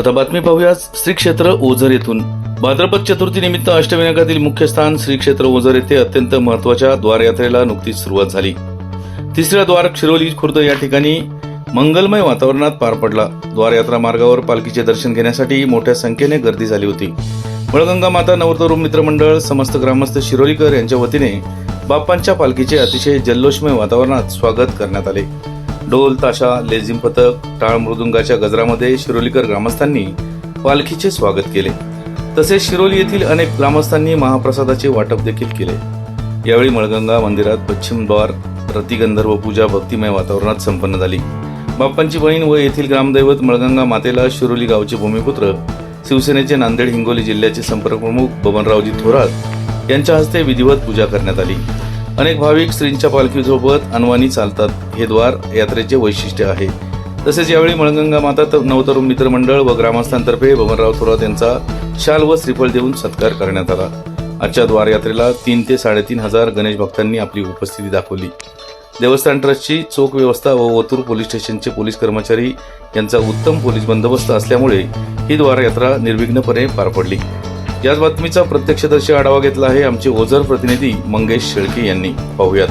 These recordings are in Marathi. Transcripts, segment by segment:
आता बातमी पाहूया श्री क्षेत्र ओझर येथून. भाद्रपद चतुर्थी निमित्त अष्टविनायकातील मुख्य स्थान श्री क्षेत्र ओझर येथे अत्यंत महत्त्वाच्या द्वारयात्रेला नुकतीच सुरुवात झाली. तिसरा द्वार शिरोली खुर्द या ठिकाणी मंगलमय वातावरणात पार पडला. द्वारयात्रा मार्गावर पालखीचे दर्शन घेण्यासाठी मोठ्या संख्येने गर्दी झाली होती. बळगंगा माता नवतरुण मित्रमंडळ समस्त ग्रामस्थ शिरोलीकर यांच्या वतीने बाप्पांच्या पालखीचे अतिशय जल्लोषमय वातावरणात स्वागत करण्यात आले. ढोल ताशा लेझिम पथक टाळ मृदुंगाच्या गजरामध्ये शिरोलीकर ग्रामस्थांनी पालखीचे स्वागत केले. तसेच शिरोली येथील अनेक ग्रामस्थांनी महाप्रसादाचे वाटप देखील केले. यावेळी मळगंगा मंदिरात पश्चिम द्वार रतिगंधर्व पूजा भक्तिमय वातावरणात संपन्न झाली. बाप्पांची बहीण व येथील ग्रामदैवत मळगंगा मातेला शिरोली गावचे भूमिपुत्र शिवसेनेचे नांदेड हिंगोली जिल्ह्याचे संपर्कप्रमुख बबनरावजी थोरात यांच्या हस्ते विधिवत पूजा करण्यात आली. अनेक भाविक स्त्रींच्या पालखीसोबत अनवाणी चालतात. हे द्वार यात्रेचे वैशिष्ट्य आहे. तसेच यावेळी मळगंगा माता नवतरुण मित्रमंडळ व ग्रामस्थांतर्फे बबनराव थोरात यांचा शाल व श्रीफळ देऊन सत्कार करण्यात आला. आजच्या द्वारयात्रेला तीन ते साडेतीन हजार गणेश भक्तांनी आपली उपस्थिती दाखवली. देवस्थान ट्रस्टची चोख व्यवस्था व वतूर पोलीस स्टेशनचे पोलीस कर्मचारी यांचा उत्तम पोलीस बंदोबस्त असल्यामुळे ही द्वारयात्रा निर्विघ्नपणे पार पडली. याच बातमीचा प्रत्यक्षदर्शी आढावा घेतला आहे आमचे ओझर प्रतिनिधी मंगेश शेळके यांनी. पाहुयात.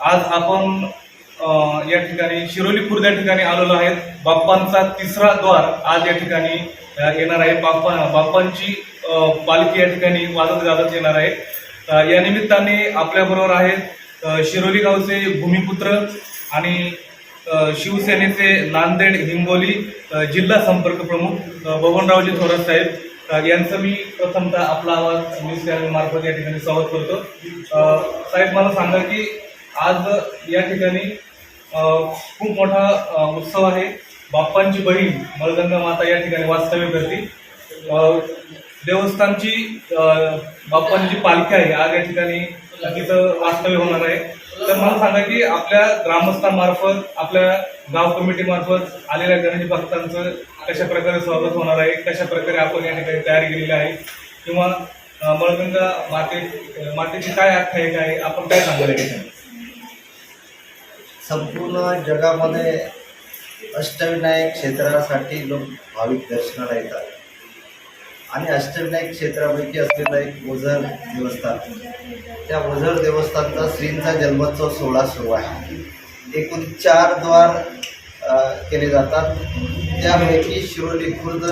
आज आपण या ठिकाणी शिरोली खुर्द या ठिकाणी आलेलो आहेत. बाप्पांचा तिसरा द्वार आज या ठिकाणी येणार आहे. बाप्पा बाप्पांची पालखी या ठिकाणी वाजत गाजत येणार आहे. या निमित्ताने आपल्या बरोबर आहेत शिरोली गावचे भूमिपुत्र आणि शिवसेनेचे नांदेड हिंगोली जिल्हा संपर्क प्रमुख बबनरावजी थोरात साहेब. यांचं मी प्रथमतः आपला आवाज न्यूज मार्फत या ठिकाणी स्वागत करतो. साहेब मला सांगा की आज या ठिकाणी खूप मोठा उत्सव आहे. बाप्पांची बहीण मळगंगा माता या ठिकाणी वास्तव्य करते. देवस्थानची बाप्पांची पालखी आहे. आज या ठिकाणी तिथं वास्तव्य होणार आहे. तर मला सांगा की आपल्या ग्रामस्थांमार्फत आपल्या गाव कमिटी मार्फत आलेल्या गणेश भक्तांचं कशा प्रकारे स्वागत होणार आहे? कशा प्रकारे आपण या ठिकाणी तयारी केलेली आहे? किंवा मळगंगा माते मातेची काय आख्यायिका आहे? आपण काय सांगायला या संपूर्ण जगामध्ये अष्टविनायक क्षेत्रासाठी लोक भाविक दर्शनाला येतात. आणि अष्टविनायक क्षेत्रापैकी असलेलं एक ओझर देवस्थान. त्या ओझर देवस्थानचा श्रींचा जन्मोत्सव सोहळा सुरू आहे. एकूण चार द्वार केले जातात. त्यापैकी शिरोली खुर्द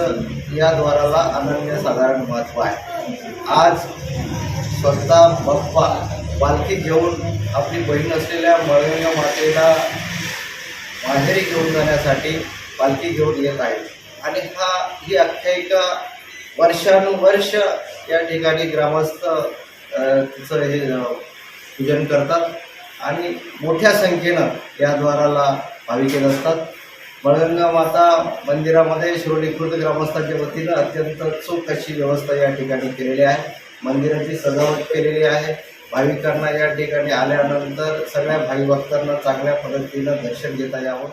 या द्वाराला अनन्यसाधारण महत्त्व आहे. आज स्वतः बाप्पा पालखी घेऊन आपली बहीण असलेल्या मळगंगा मातेला माहेरी घेऊन जाण्यासाठी पालखी घेऊन येत आहेत. आणि हा ही आख्यायिका वर्षानुवर्ष या ठिकाणी ग्रामस्थ तिचं हे पूजन करतात आणि मोठ्या संख्येनं या द्वाराला भाविक येत असतात. मळगंगा माता मंदिरामध्ये शिवणीकृत ग्रामस्थांच्या वतीनं अत्यंत चोख अशी व्यवस्था या ठिकाणी केलेली आहे. मंदिराची सजावट केलेली आहे. भाविकांना या ठिकाणी आल्यानंतर सगळ्या भाई भक्तांना चांगल्या पद्धतीनं दर्शन घेता यावं.